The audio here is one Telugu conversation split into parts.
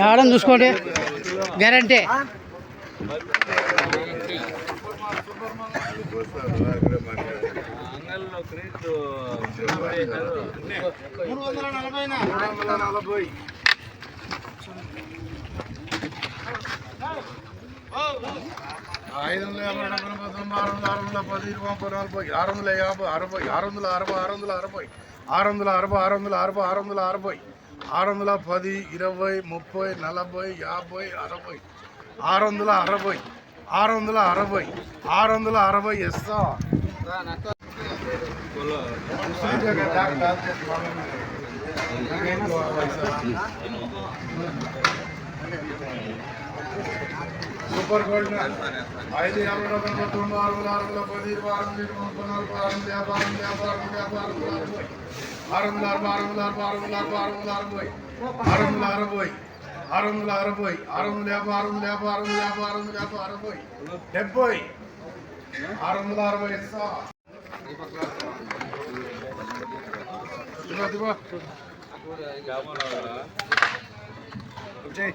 ఎవడం చూసుకోండి. గ్యారంటీ. మూడు వందల నలభై నలభై ఐదు వందల యాభై పంతొమ్మిది ఆరు వందల ఆరు వందల పది ముప్పై నలభై ఆరు వందల యాభై అరవై ఆరు వందల అరవై ఆరు వందల అరవై ఆరు వందల అరవై ఆరు వందల అరవై ఆరు వందల అరవై ఆరు వందల పది ఇరవై ముప్పై నలభై యాభై అరవై. ఆరు వందల అరవై ఆరు వందల అరవై ఆరు వందల అరవై ఇస్తా సూపర్ గోల్డ్ ఐదు యాభై డెబ్బై తొమ్మిది ఆరు వందల అరవై వందల పది వారం ఆరు వందల ముప్పై నాలుగు ఆరు వందల యాభై ఆరు వందల యాభై ఆరు వందల యాభై అరవై ఆరు వందల అరవై ఆరు వందల యాభై ఆరు వందల యాభై ఆరు వందల యాభై ఆరు వందల యాభై అరవై డెబ్బై ఆరు వందల అరవై ఇస్తా ఇదిగో, ఇదిగో. వచ్చేయ్.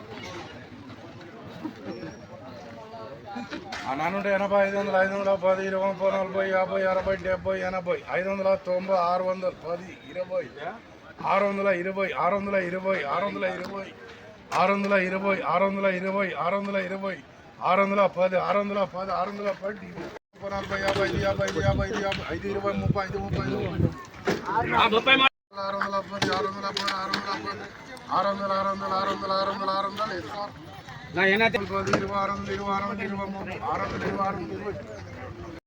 ఆ నానుంటే ఎనభై ఐదు వందల ఐదు వందల పది ఇరవై ముప్పై నలభై యాభై అరవై డెబ్బై ఎనభై ఐదు వందల తొంభై ఆరు వందల పది ఇరవై ఆరు వందల ఇరవై ఆరు వందల ఇరవై ఆరు వందల ఇరవై ఆరు వందల ఇరవై ఆరు వందల ఇరవై ఆరు వందల ఇరవై ఆరు వందల పది ఆరు వందల పది ఆరు వందల పది ముప్పై నలభై యాభై ఐదు యాభై ఐదు యాభై ఐదు యాభై ఐదు ఇరవై ముప్పై ఐదు ముప్పై ఐదు ఆరు వందల పది ఆరు వందల పది ఆరు వందల పది ఆరు వందల ఆరు వందల ఆరు వందల ఆరు వందల ఆరు వందలు ఇస్తా పది ఇరవై ఆరు వందల ఇరవై ఆరు వందల